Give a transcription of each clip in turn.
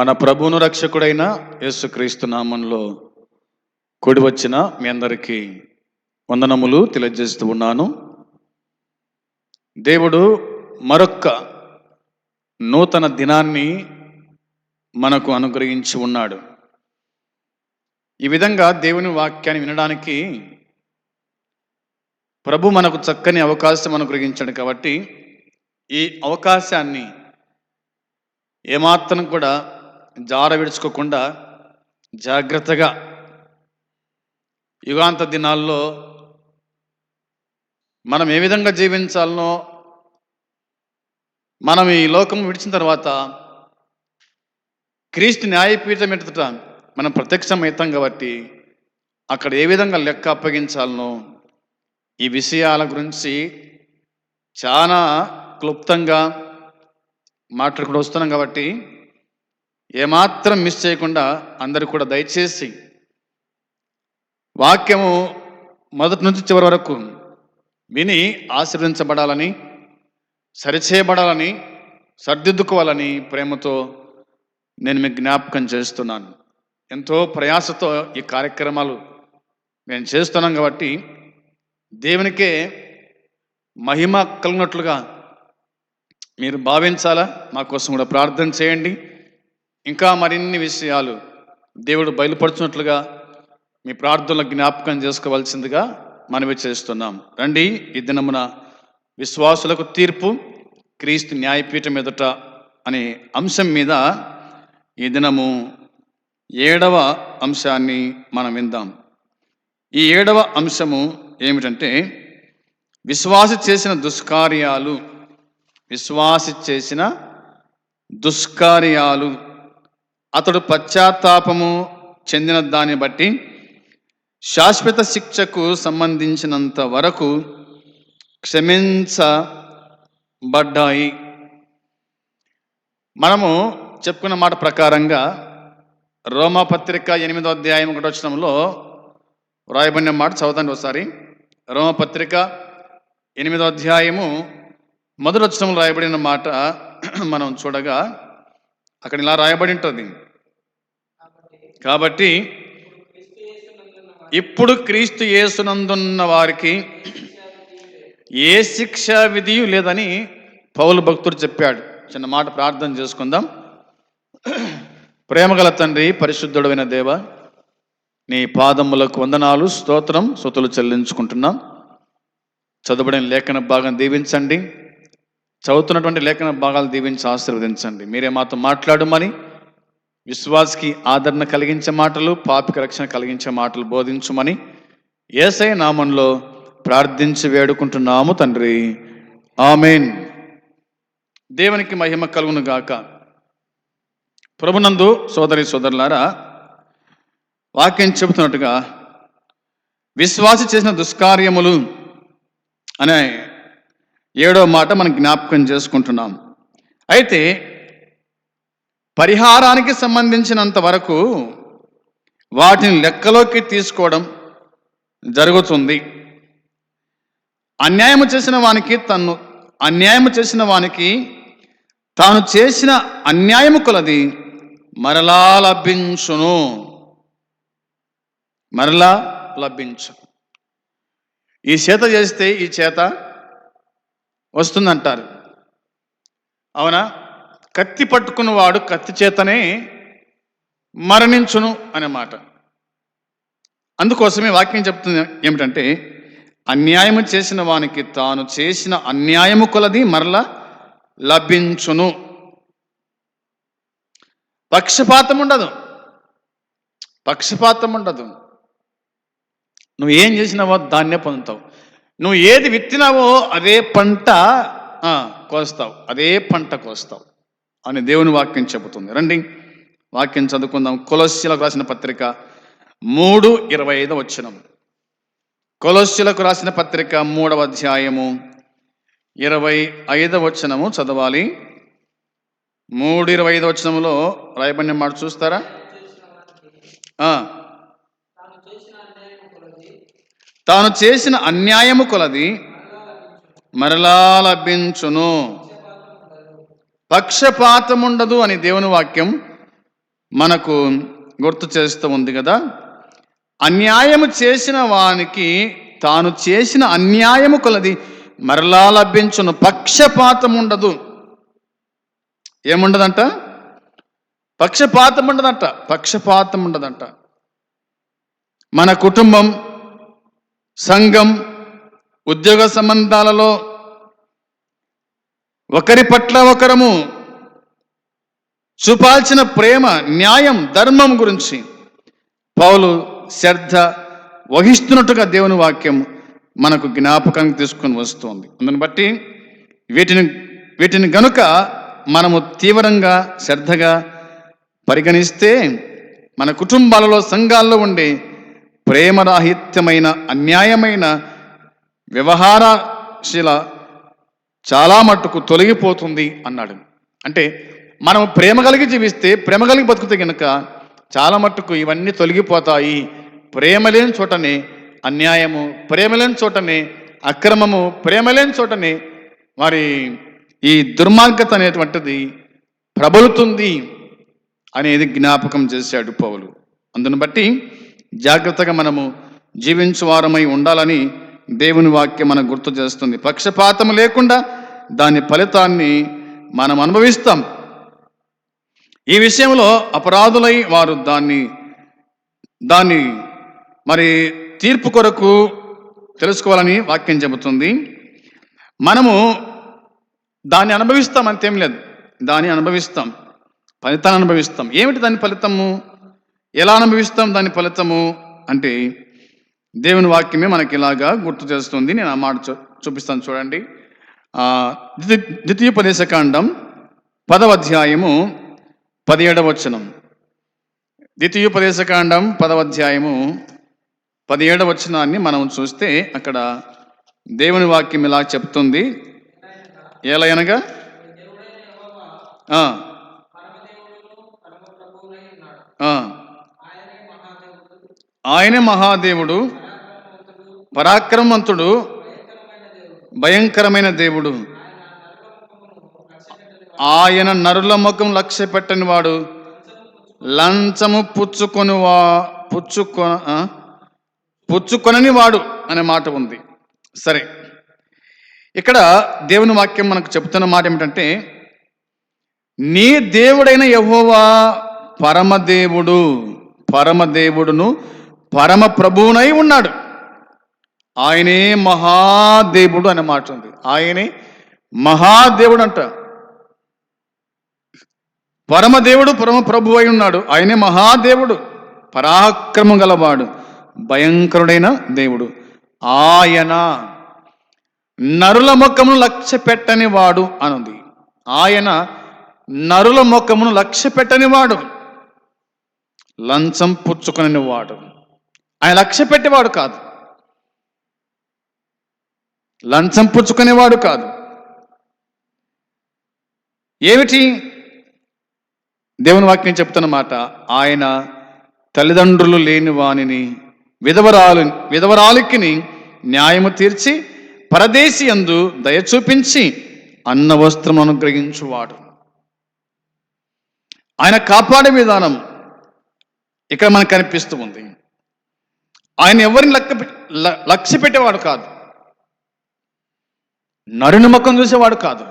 మన ప్రభువును రక్షకుడైన యేసుక్రీస్తు నామంలో కూడి వచ్చిన మీ అందరికీ వందనములు తెలియజేస్తూ ఉన్నాను. దేవుడు మరొక్క నూతన దినాన్ని మనకు అనుగ్రహించి ఉన్నాడు. ఈ విధంగా దేవుని వాక్యాన్ని వినడానికి ప్రభు మనకు చక్కని అవకాశం అనుగ్రహించాడు కాబట్టి ఈ అవకాశాన్ని ఏమాత్రం కూడా జార విడుచుకోకుండా జాగ్రత్తగా యుగాంత దినాల్లో మనం ఏ విధంగా జీవించాలనో మనం ఈ లోకం విడిచిన తర్వాత క్రీస్తు న్యాయపీఠం ఎట్టుట మనం ప్రత్యక్షమవుతాం కాబట్టి అక్కడ ఏ విధంగా లెక్క అప్పగించాలనో ఈ విషయాల గురించి చాలా క్లుప్తంగా మాట్లాడుకుంటూ వస్తున్నాం కాబట్టి ఏమాత్రం మిస్ చేయకుండా అందరు కూడా దయచేసి వాక్యము మొదటి నుంచి చివరి వరకు విని ఆశీర్వదించబడాలని సరిచేయబడాలని సర్దిద్దుకోవాలని ప్రేమతో నేను మీకు జ్ఞాపకం చేస్తున్నాను. ఎంతో ప్రయాసతో ఈ కార్యక్రమాలు మేము చేస్తున్నాం కాబట్టి దేవునికే మహిమ కలిగినట్లుగా మీరు భావించాలా? మా కోసం కూడా ప్రార్థన చేయండి. ఇంకా మరిన్ని విషయాలు దేవుడు బయలుపరుచున్నట్లుగా మీ ప్రార్థనలు జ్ఞాపకం చేసుకోవాల్సిందిగా మనవి చేస్తున్నాం. రండి ఈ దినమున విశ్వాసులకు తీర్పు క్రీస్తు న్యాయపీఠం ఎదుట అనే అంశం మీద ఈ దినము ఏడవ అంశాన్ని మనం విందాం. ఈ ఏడవ అంశము ఏమిటంటే విశ్వాసి చేసిన దుష్కార్యాలు విశ్వాసి చేసిన దుష్కార్యాలు అతడు పశ్చాత్తాపము చెందిన దాన్ని బట్టి శాశ్వత శిక్షకు సంబంధించినంత వరకు క్షమించబడ్డాయి. మనము చెప్పుకున్న మాట ప్రకారంగా రోమపత్రిక ఎనిమిదో అధ్యాయం ఒకటి వచ్చినంలో రాయబడిన మాట చదువుతాండి ఒకసారి. రోమపత్రిక ఎనిమిదో అధ్యాయము మొదటి వచ్చినంలో రాయబడిన మాట మనం చూడగా అక్కడ ఇలా రాయబడి ఉంటుంది. కాబట్టి ఇప్పుడు క్రీస్తు యేసునందున్న వారికి ఏ శిక్ష విధియు లేదని పౌలు భక్తుడు చెప్పాడు. చిన్న మాట ప్రార్థన చేసుకుందాం. ప్రేమగల తండ్రి పరిశుద్ధుడైన దేవ నీ పాదములకు వందనాలు స్తోత్రం సుతులు చెల్లించుకుంటున్నాం. చదువుబడిన లేఖన భాగం దీవించండి. చదువుతున్నటువంటి లేఖన భాగాలు దీవించి ఆశీర్వదించండి. మీరే మాతో మాట్లాడమని విశ్వాస్కి ఆదరణ కలిగించే మాటలు పాపిక రక్షణ కలిగించే మాటలు బోధించమని ఏసై నామంలో ప్రార్థించి వేడుకుంటున్నాము తండ్రి. ఆమెన్. దేవునికి మహిమ కలుగును గాక. ప్రభునందు సోదరి సోదరులారా వాక్యం చెబుతున్నట్టుగా విశ్వాసి చేసిన దుష్కార్యములు అనే ఏడో మాట మనం జ్ఞాపకం చేసుకుంటున్నాం. అయితే పరిహారానికి సంబంధించినంత వరకు వాటిని లెక్కలోకి తీసుకోవడం జరుగుతుంది. అన్యాయం చేసిన వానికి తను అన్యాయము చేసిన వానికి తాను చేసిన అన్యాయము కొలది మరలా లభించును. మరలా లభించు. ఈ చేత చేస్తే ఈ చేత వస్తుందంటారు. అవునా? కత్తి పట్టుకున్నవాడు కత్తి చేతనే మరణించును అనే మాట. అందుకోసమే వాక్యం చెప్తుంది ఏమిటంటే అన్యాయము చేసిన వానికి తాను చేసిన అన్యాయము కొలది మరలా లభించును. పక్షపాతం ఉండదు పక్షపాతం ఉండదు నువ్వు ఏం చేసినావో దాన్నే పొందుతావు. నువ్వు ఏది విత్తినావో అదే పంట కోస్తావు. అదే పంట కోస్తావు. అని దేవుని వాక్యం చెబుతుంది. రండి వాక్యం చదువుకుందాం. కొలస్యులకు రాసిన పత్రిక మూడు ఇరవై ఐదు వచ్చినం కొలస్యులకు రాసిన పత్రిక మూడవ అధ్యాయము ఇరవై ఐదవ వచనము చదవాలి. మూడు ఇరవై ఐదు వచనములో రాయబడిన మాట చూస్తారా ఆ. తాను చేసిన అన్యాయము కొలది మరలా లభించును. పక్షపాతముండదు అని దేవుని వాక్యం మనకు గుర్తు చేస్తూ ఉంది కదా. అన్యాయము చేసిన వానికి తాను చేసిన అన్యాయము కొలది మరలా లభించును. పక్షపాతం ఉండదు ఏముండదంట? పక్షపాతం ఉండదంట పక్షపాతం ఉండదంట మన కుటుంబం సంఘం ఉద్యోగ సంబంధాలలో ఒకరి పట్ల ఒకరము చూపాల్సిన ప్రేమ న్యాయం ధర్మం గురించి పౌలు శ్రద్ధ వహిస్తున్నట్టుగా దేవుని వాక్యం మనకు జ్ఞాపకానికి తీసుకొని వస్తుంది. అందుని బట్టి వీటిని వీటిని గనుక మనము తీవ్రంగా శ్రద్ధగా పరిగణిస్తే మన కుటుంబాలలో సంఘాల్లో ఉండే ప్రేమరాహిత్యమైన అన్యాయమైన వ్యవహారశీల చాలా మట్టుకు తొలగిపోతుంది అన్నాడు. అంటే మనం ప్రేమ కలిగి జీవిస్తే ప్రేమ కలిగి బతుకుతే కనుక చాలా మట్టుకు ఇవన్నీ తొలగిపోతాయి. ప్రేమ లేని చోటనే అన్యాయము ప్రేమ లేని చోటనే అక్రమము ప్రేమ లేని చోటనే మరి ఈ దుర్మార్గత అనేటువంటిది ప్రబలుతుంది అనేది జ్ఞాపకం చేశాడు పౌలు. అందును బట్టి జాగ్రత్తగా మనము జీవించు వారమై ఉండాలని దేవుని వాక్యం మనకు గుర్తు చేస్తుంది. పక్షపాతం లేకుండా దాని ఫలితాన్ని మనం అనుభవిస్తాం. ఈ విషయంలో అపరాధులై వారు దాన్ని దాన్ని మరి తీర్పు కొరకు తెలుసుకోవాలని వాక్యం చెబుతుంది. మనము దాన్ని అనుభవిస్తాం అంతేం లేదు. దాన్ని అనుభవిస్తాం. ఫలితాన్ని అనుభవిస్తాం. ఏమిటి దాని ఫలితము? ఎలా అనుభవిస్తాం దాని ఫలితము అంటే దేవుని వాక్యమే మనకి ఇలాగా గుర్తు చేస్తుంది. నేను ఆ మాట చూ- చూపిస్తాను చూడండి. ఆ, ద్వితీ- ద్వితీయోపదేశకాండం పదవ అధ్యాయము పదిహేడవ వచనం. ద్వితీయోపదేశకాండం పదవ అధ్యాయము పదిహేడవ వచనాన్ని మనం చూస్తే అక్కడ దేవుని వాక్యం ఇలా చెప్తుంది. ఏలయనగా? ఆ, ఆ. ఆయనే మహాదేవుడు పరాక్రమవంతుడు భయంకరమైన దేవుడు. ఆయన నరుల ముఖం లక్ష్య పెట్టని వాడు లంచము పుచ్చుకొని వా పుచ్చుకొ పుచ్చుకొనని వాడు అనే మాట ఉంది. సరే. ఇక్కడ దేవుని వాక్యం మనకు చెప్తున్న మాట ఏమిటంటే నీ దేవుడైన యహోవా పరమదేవుడు పరమదేవుడును పరమ ప్రభువునై ఉన్నాడు. ఆయనే మహాదేవుడు అనే మాట ఉంది. ఆయనే మహాదేవుడు అంట. పరమదేవుడు పరమ ప్రభు అయి ఉన్నాడు. ఆయనే మహాదేవుడు. పరాక్రమం గలవాడు భయంకరుడైన దేవుడు. ఆయన నరుల ముఖమును లక్ష్య పెట్టని వాడు అనుంది. ఆయన నరుల ముఖమును లక్ష్య పెట్టని వాడు. లంచం పుచ్చుకొనని వాడు. ఆయన లక్ష్య పెట్టేవాడు కాదు. లంచం పుచ్చుకునేవాడు కాదు. ఏమిటి? దేవుని వాక్యం చెప్తున్నమాట ఆయన తల్లిదండ్రులు లేని వాణిని విధవరాలు విధవరాలికిని న్యాయము తీర్చి పరదేశి అందు దయ చూపించి అన్న వస్త్రం అనుగ్రహించువాడు. ఆయన కాపాడే విధానం ఇక్కడ మనకు కనిపిస్తూ ఉంది. ఆయన ఎవరిని లెక్క లక్ష్య పెట్టేవాడు కాదు. నరుని ముఖం చూసేవాడు కాదు.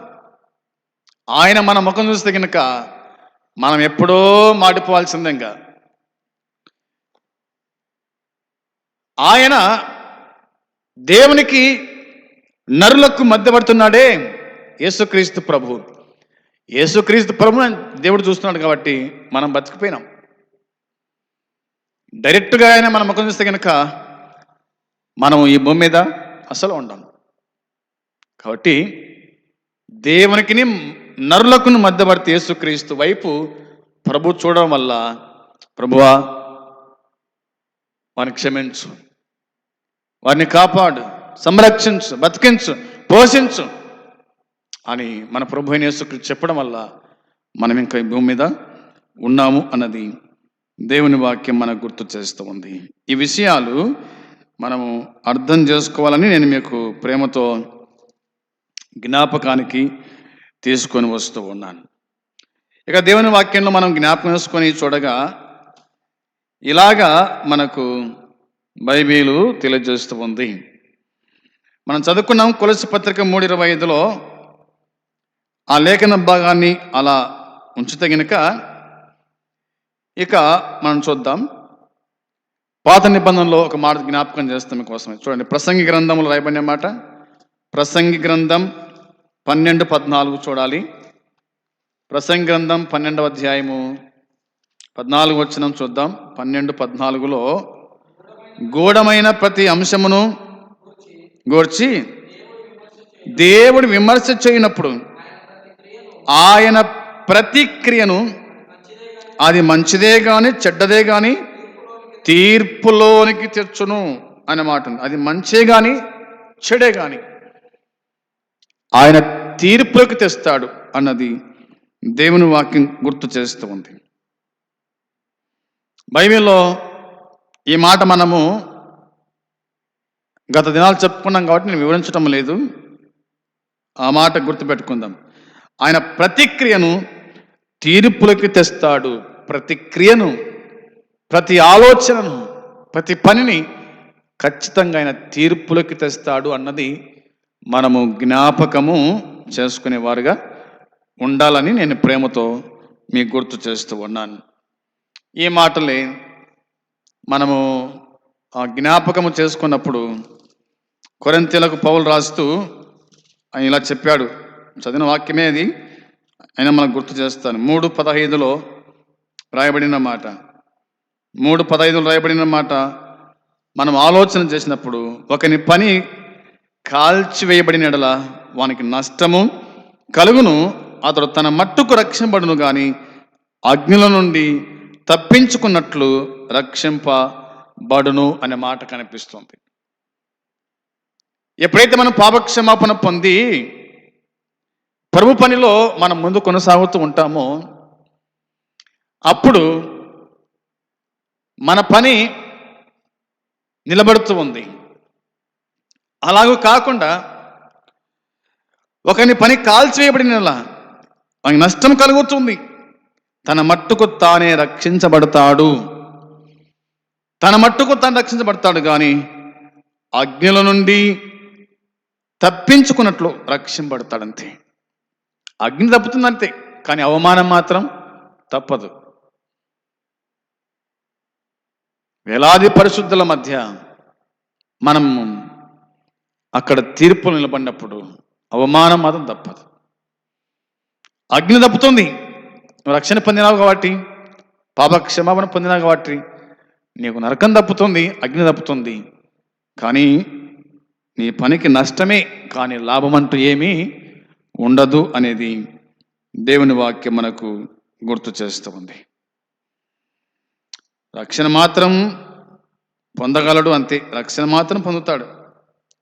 ఆయన మన ముఖం చూస్తే కనుక మనం ఎప్పుడో మాడిపోవాల్సిందేగా. ఆయన దేవునికి నరులకు మధ్యపడుతున్నాడే యేసుక్రీస్తు ప్రభు యేసుక్రీస్తు ప్రభు దేవుడు చూస్తున్నాడు కాబట్టి మనం బతికిపోయినాం. డైరెక్ట్గా ఆయన మన ముఖం చూస్తే కనుక మనం ఈ భూమి మీద అసలు ఉండం. కాబట్టి దేవునికి నరులకు మధ్యవర్తి యేసుక్రీస్తు వైపు ప్రభు చూడడం వల్ల ప్రభువా వారిని క్షమించు. వారిని కాపాడు సంరక్షించు బతికించు పోషించు అని మన ప్రభు అయిన యేసుక్రీస్తు చెప్పడం వల్ల మనం ఇంకా ఈ భూమి మీద ఉన్నాము అన్నది దేవుని వాక్యం మనకు గుర్తు చేస్తూ ఉంది. ఈ విషయాలు మనము అర్థం చేసుకోవాలని నేను మీకు ప్రేమతో జ్ఞాపకానికి తీసుకొని వస్తూ ఉన్నాను. ఇక దేవుని వాక్యంలో మనం జ్ఞాపకం చేసుకొని చూడగా ఇలాగా మనకు బైబిలు తెలియజేస్తూ ఉంది. మనం చదువుకున్నాం కొలసి పత్రిక మూడు ఇరవై ఐదులో ఆ లేఖన భాగాన్ని అలా ఉంచుతగినక గనుక ఇక మనం చూద్దాం. పాత నిబంధనలో ఒక మాట జ్ఞాపకం చేస్తాం మీకోసమే. చూడండి ప్రసంగి గ్రంథంలో రాయబడిన మాట. ప్రసంగి గ్రంథం పన్నెండు పద్నాలుగు చూడాలి. ప్రసంగి గ్రంథం పన్నెండవ అధ్యాయము పద్నాలుగు వచ్చిన చూద్దాం. పన్నెండు పద్నాలుగులో గూఢమైన ప్రతి అంశమును గూర్చి దేవుడు విమర్శ చేయనప్పుడు ఆయన ప్రతిక్రియను అది మంచిదే కానీ చెడ్డదే కానీ తీర్పులోనికి తెచ్చును అనే మాట ఉంది. అది మంచే కానీ చెడే కానీ ఆయన తీర్పులోకి తెస్తాడు అన్నది దేవుని వాక్యం గుర్తు చేస్తూ ఉంది. బైబిల్లో ఈ మాట మనము గత దినాలు చెప్పుకున్నాం కాబట్టి నేను వివరించటం లేదు. ఆ మాట గుర్తుపెట్టుకుందాం. ఆయన ప్రతిక్రియను తీర్పులకి తెస్తాడు. ప్రతిక్రియను ప్రతి ఆలోచనను ప్రతి పనిని ఖచ్చితంగా ఆయన తీర్పులకి తెస్తాడు అన్నది మనము జ్ఞాపకము చేసుకునేవారుగా ఉండాలని నేను ప్రేమతో మీకు గుర్తు చేస్తూ ఉన్నాను. ఈ మాటలే మనము ఆ జ్ఞాపకము చేసుకున్నప్పుడు కొరంతీలకు పౌలు రాస్తూ ఆయన ఇలా చెప్పాడు. చదివిన వాక్యమే అది. అయినా మనకు గుర్తు చేస్తాను. మూడు పదహైదులో రాయబడిన మాట. మూడు పదైదులు రాయబడిన మాట. మనం ఆలోచన చేసినప్పుడు ఒకని పని కాల్చివేయబడిన ఎడల వానికి నష్టము కలుగును అతడు తన మట్టుకు రక్షింపడును గాని అగ్నిల నుండి తప్పించుకున్నట్లు రక్షింపబడును అనే మాట కనిపిస్తుంది. ఎప్పుడైతే మనం పాపక్షమాపణ పొంది ప్రభు పనిలో మనం ముందు కొనసాగుతూ ఉంటామో అప్పుడు మన పని నిలబడుతూ ఉంది. అలాగూ కాకుండా ఒకని పని కాల్చివేయబడిన వానికి నష్టం కలుగుతుంది. తన మట్టుకు తానే రక్షించబడతాడు. తన మట్టుకు తాను రక్షించబడతాడు కానీ అగ్నిల నుండి తప్పించుకున్నట్లు రక్షింపబడతాడంతే. అగ్ని తప్పుతుందంతే కానీ అవమానం మాత్రం తప్పదు. వేలాది పరిశుద్ధుల మధ్య మనం అక్కడ తీర్పులు నిలబడినప్పుడు అవమానం మాత్రం తప్పదు. అగ్ని తప్పుతుంది. నువ్వు రక్షణ పొందినావు కాబట్టి పాప క్షమాపణ పొందినావు కాబట్టి నీకు నరకం తప్పుతుంది అగ్ని తప్పుతుంది. కానీ నీ పనికి నష్టమే కానీ లాభం అంటూ ఏమీ ఉండదు అనేది దేవుని వాక్యం మనకు గుర్తు చేస్తూ ఉంది. రక్షణ మాత్రం పొందగలడు అంతే. రక్షణ మాత్రం పొందుతాడు.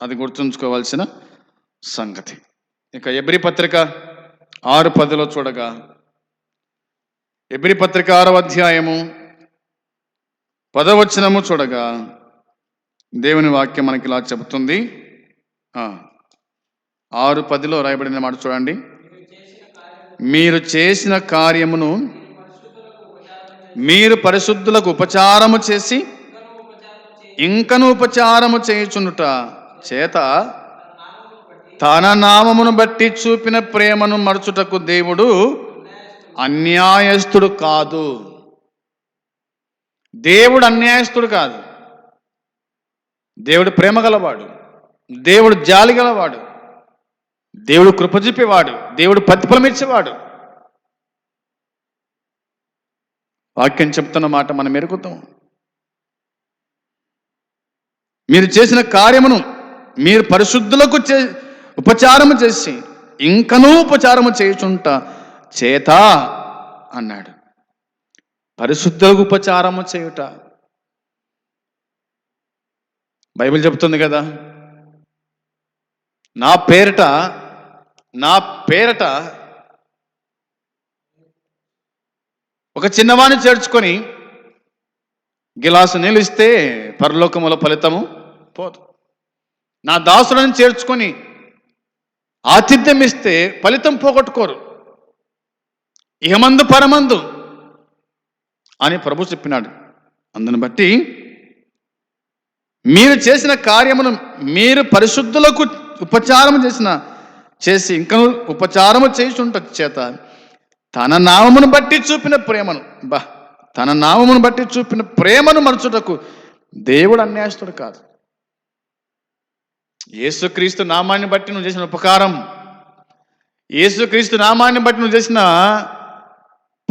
అది గుర్తుంచుకోవాల్సిన సంగతి. ఇక ఎబ్రి పత్రిక ఆరు పదిలో చూడగా ఎబ్రి పత్రిక ఆరో అధ్యాయము పదవచనము చూడగా దేవుని వాక్యం మనకి ఇలా చెబుతుంది. ఆరు పదిలో రాయబడిన మాట చూడండి. మీరు చేసిన కార్యమును మీరు పరిశుద్ధులకు ఉపచారము చేసి ఇంకను ఉపచారము చేయుచునుట చేత తన నామమును బట్టి చూపిన ప్రేమను మరచుటకు దేవుడు అన్యాయస్తుడు కాదు. దేవుడు అన్యాయస్తుడు కాదు. దేవుడు ప్రేమ గలవాడు. దేవుడు జాలి గలవాడు. దేవుడు కృప దేవుడు ప్రతిఫలం వాక్యం చెప్తున్న మాట మనం ఎరుగుతాం. మీరు చేసిన కార్యమును మీరు పరిశుద్ధులకు చే ఉపచారము చేసి ఇంకనూ ఉపచారము చేయుచుంట చేత అన్నాడు. పరిశుద్ధులకు ఉపచారము చేయుట. బైబిల్ చెబుతుంది కదా నా పేరట నా పేరట ఒక చిన్నవాణ్ణి చేర్చుకొని గిలాసు నీళ్ళు ఇస్తే పరలోకముల ఫలితము పోదు. నా దాసులను చేర్చుకొని ఆతిథ్యం ఇస్తే ఫలితం పోగొట్టుకోరు. ఇహమందు పరమందు అని ప్రభు చెప్పినాడు. అందుని బట్టి మీరు చేసిన కార్యమును మీరు పరిశుద్ధులకు ఉపచారం చేసిన చేసి ఇంకా ఉపచారము చేయుచుంట చేత తన నామమును బట్టి చూపిన ప్రేమను. బా తన నామమును బట్టి చూపిన ప్రేమను మరచుటకు దేవుడు అన్యాయస్తుడు కాదు. యేసుక్రీస్తు నామాన్ని బట్టి నువ్వు చేసిన ఉపకారం యేసుక్రీస్తు నామాన్ని బట్టి నువ్వు చేసిన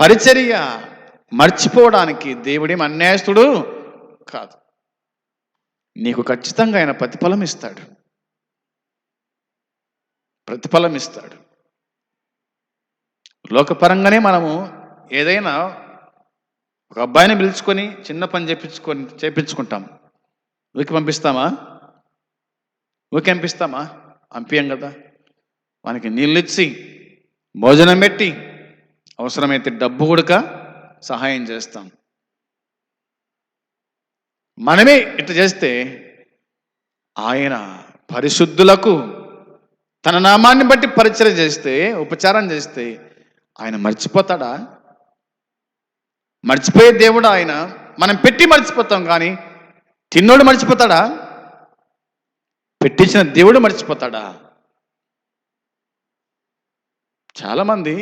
పరిచర్య మర్చిపోవడానికి దేవుడేం అన్యాయస్తుడు కాదు. నీకు ఖచ్చితంగా ఆయన ప్రతిఫలం ఇస్తాడు ప్రతిఫలం ఇస్తాడు లోకపరంగానే మనము ఏదైనా ఒక అబ్బాయిని పిలుచుకొని చిన్న పని చేపించుకొని చేపించుకుంటాం. ఊరికి పంపిస్తామా? ఊరికి పంపిస్తామా? పంపియం కదా. మనకి నీళ్ళు ఇచ్చి భోజనం పెట్టి అవసరమైతే డబ్బు కూడక సహాయం చేస్తాం. మనమే ఇట్లా చేస్తే ఆయన పరిశుద్ధులకు తన నామాన్ని బట్టి పరిచయం చేస్తే ఉపచారం చేస్తే ఆయన మర్చిపోతాడా? మర్చిపోయే దేవుడు ఆయన? మనం పెట్టి మర్చిపోతాం కానీ తిన్నోడు మర్చిపోతాడా? పెట్టించిన దేవుడు మర్చిపోతాడా? చాలామంది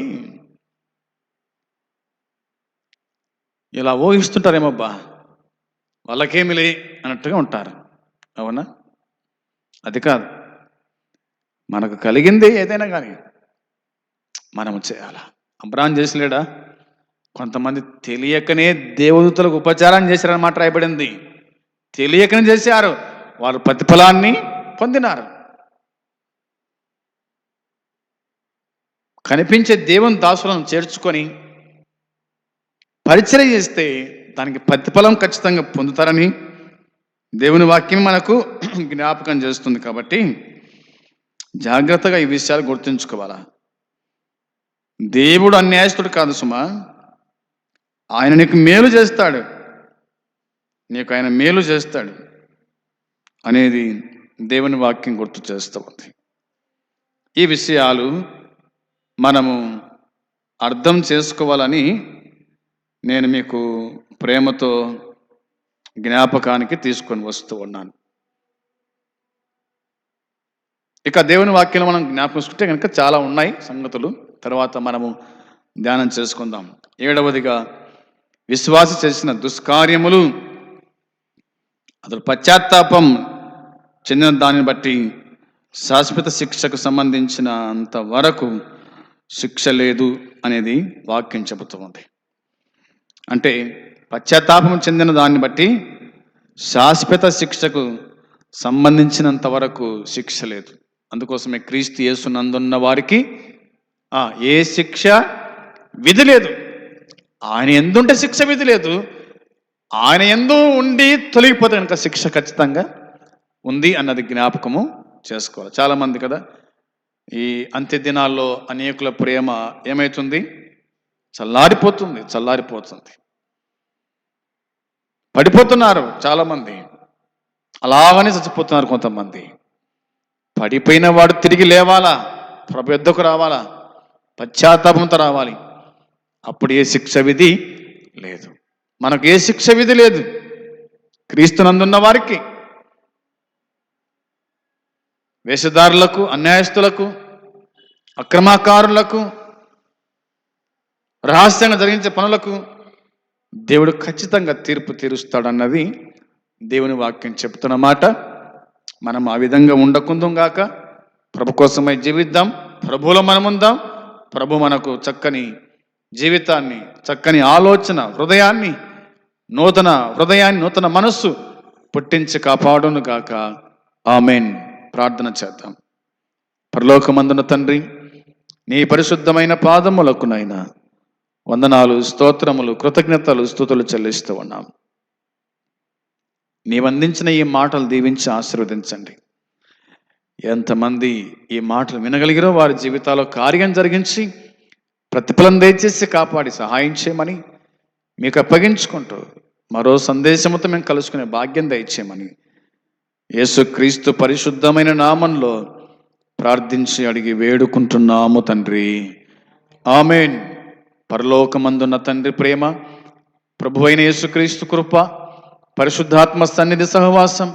ఇలా ఊహిస్తుంటారేమోబ్బా? వాళ్ళకేమిలే అన్నట్టుగా ఉంటారు. అవునా? అది కాదు. మనకు కలిగింది ఏదైనా కానీ మనము చేయాలా? అబ్రాన్ చేసలేడా కొంతమంది తెలియకనే దేవదూతలకు ఉపచారం చేశారన్నమాట రాయబడింది. తెలియకనే చేశారు. వారు ప్రతిఫలాన్ని పొందినారు. కనిపించే దేవుని దాసులను చేర్చుకొని పరిచయం చేస్తే దానికి ప్రతిఫలం ఖచ్చితంగా పొందుతారని దేవుని వాక్యం మనకు జ్ఞాపకం చేస్తుంది కాబట్టి జాగ్రత్తగా ఈ విషయాలు గుర్తుంచుకోవాలా. దేవుడు అన్యాయస్తుడు కాదు సుమా. ఆయన నీకు మేలు చేస్తాడు. నీకు ఆయన మేలు చేస్తాడు అనేది దేవుని వాక్యం గుర్తు చేస్తూ ఉంది. ఈ విషయాలు మనము అర్థం చేసుకోవాలని నేను మీకు ప్రేమతో జ్ఞాపకానికి తీసుకొని వస్తూ ఉన్నాను. ఇక దేవుని వాక్యం మనం జ్ఞాపకం కనుక చాలా ఉన్నాయి సంగతులు. తర్వాత మనము ధ్యానం చేసుకుందాం. ఏడవదిగా విశ్వాస చేసిన దుష్కార్యములు అతడు పశ్చాత్తాపం చెందిన దానిని బట్టి శాశ్వత శిక్షకు సంబంధించిన అంత వరకు శిక్ష లేదు అనేది వాక్యం చెబుతూ ఉంది అంటే పశ్చాత్తాపం చెందిన దాన్ని బట్టి శాశ్వత శిక్షకు సంబంధించినంత వరకు శిక్ష లేదు. అందుకోసమే క్రీస్తు యేసునందున్న వారికి ఏ శిక్ష విధి లేదు ఆయన ఎందుంటే శిక్ష విధి లేదు ఆయన ఎందు ఉండి తొలగిపోతే కనుక శిక్ష ఖచ్చితంగా ఉంది అన్నది జ్ఞాపకము చేసుకోవాలి. చాలామంది కదా ఈ అంత్య దినాల్లో అనేకుల ప్రేమ ఏమవుతుంది చల్లారిపోతుంది చల్లారిపోతుంది. పడిపోతున్నారు చాలామంది. అలాగనే చచ్చిపోతున్నారు కొంతమంది. పడిపోయిన వాడు తిరిగి లేవాలా? ప్రభు ఎద్దకు రావాలా? పశ్చాత్తాపంతో రావాలి. అప్పుడు ఏ శిక్ష విధి లేదు. మనకు ఏ శిక్ష విధి లేదు. క్రీస్తునందున్న వారికి వేషధారులకు అన్యాయస్తులకు అక్రమాకారులకు రహస్యంగా జరిగించే పనులకు దేవుడు ఖచ్చితంగా తీర్పు తీరుస్తాడన్నది దేవుని వాక్యం చెప్తున్న మాట. మనం ఆ విధంగా ఉండకుందాం గాక ప్రభు కోసమై జీవిద్దాం ప్రభువులో మనం ఉందాం ప్రభు మనకు చక్కని జీవితాన్ని చక్కని ఆలోచన హృదయాన్ని నూతన హృదయాన్ని నూతన మనస్సు పుట్టించి కాపాడును గాక. ఆమెన్. ప్రార్థన చేద్దాం. పరలోకమందున తండ్రి నీ పరిశుద్ధమైన పాదములకునైనా వందనాలు స్తోత్రములు కృతజ్ఞతలు స్థుతులు చెల్లిస్తూ ఉన్నాం. నీవందించిన ఈ మాటలు దీవించి ఆశీర్వదించండి. ఎంతమంది ఈ మాటలు వినగలిగిరో వారి జీవితాల్లో కార్యం జరిగించి ప్రతిఫలం దయచేసి కాపాడి సహాయం చేయమని మీకు అప్పగించుకుంటూ మరో సందేశంతో మేము కలుసుకునే భాగ్యం దయచేయమని యేసుక్రీస్తు పరిశుద్ధమైన నామంలో ప్రార్థించి అడిగి వేడుకుంటున్నాము తండ్రి. ఆమెన్. పరలోకమందున్న తండ్రి ప్రేమ ప్రభు అయిన యేసుక్రీస్తు కృప పరిశుద్ధాత్మ సన్నిధి సహవాసం